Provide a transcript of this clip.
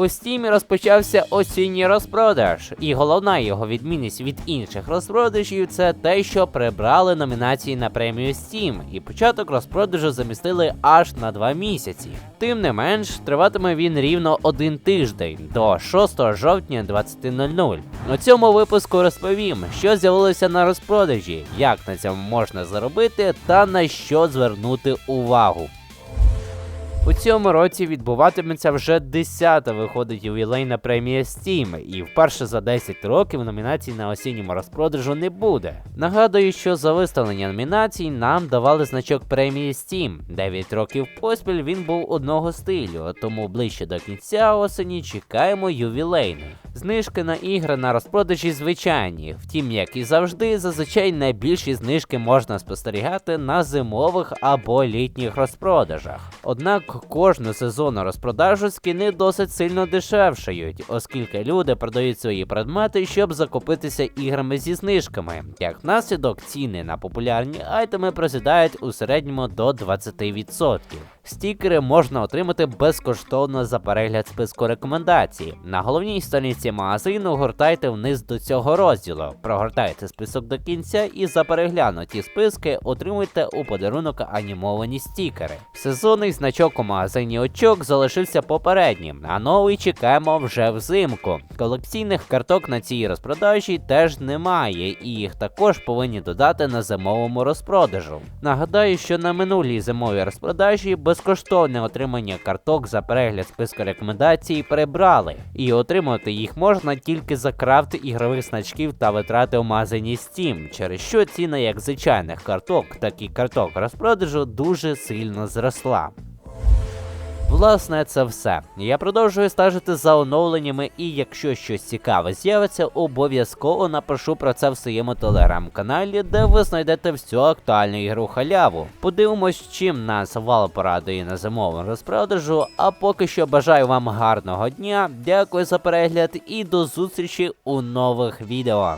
У Steam розпочався осінній розпродаж, і головна його відмінність від інших розпродажів це те, що прибрали номінації на премію Steam, і початок розпродажу замістили аж на два місяці. Тим не менш, триватиме він рівно один тиждень до 6 жовтня 20.00. У цьому випуску розповім, що з'явилося на розпродажі, як на цьому можна заробити та на що звернути увагу. У цьому році відбуватиметься вже 10-та виходить ювілейна премія Steam, і вперше за 10 років номінацій на осінньому розпродажу не буде. Нагадую, що за виставлення номінацій нам давали значок премії Steam. 9 років поспіль він був одного стилю, тому ближче до кінця осені чекаємо ювілейний. Знижки на ігри на розпродажі звичайні, втім, як і завжди, зазвичай найбільші знижки можна спостерігати на зимових або літніх розпродажах. Однак кожну сезонну розпродажу скіни досить сильно дешевшають, оскільки люди продають свої предмети, щоб закупитися іграми зі знижками. Як наслідок, ціни на популярні айтеми просідають у середньому до 20%. Стікери можна отримати безкоштовно за перегляд списку рекомендацій. На головній сторінці магазину гортайте вниз до цього розділу, прогортайте список до кінця і за переглянуті списки отримуйте у подарунок анімовані стікери. Сезонний значок магазині очок залишився попереднім, а новий чекаємо вже взимку. Колекційних карток на цій розпродажі теж немає, і їх також повинні додати на зимовому розпродажу. Нагадаю, що на минулій зимовій розпродажі безкоштовне отримання карток за перегляд списку рекомендацій прибрали, і отримати їх можна тільки за крафт ігрових значків та витрати у магазині Steam, через що ціна як звичайних карток, так і карток розпродажу дуже сильно зросла. Власне, це все. Я продовжую стежити за оновленнями, і якщо щось цікаве з'явиться, обов'язково напишу про це в своєму телеграм-каналі, де ви знайдете всю актуальну ігру халяву. Подивимось, чим нас вал порадує на зимовому розпродажу. А поки що бажаю вам гарного дня, дякую за перегляд і до зустрічі у нових відео.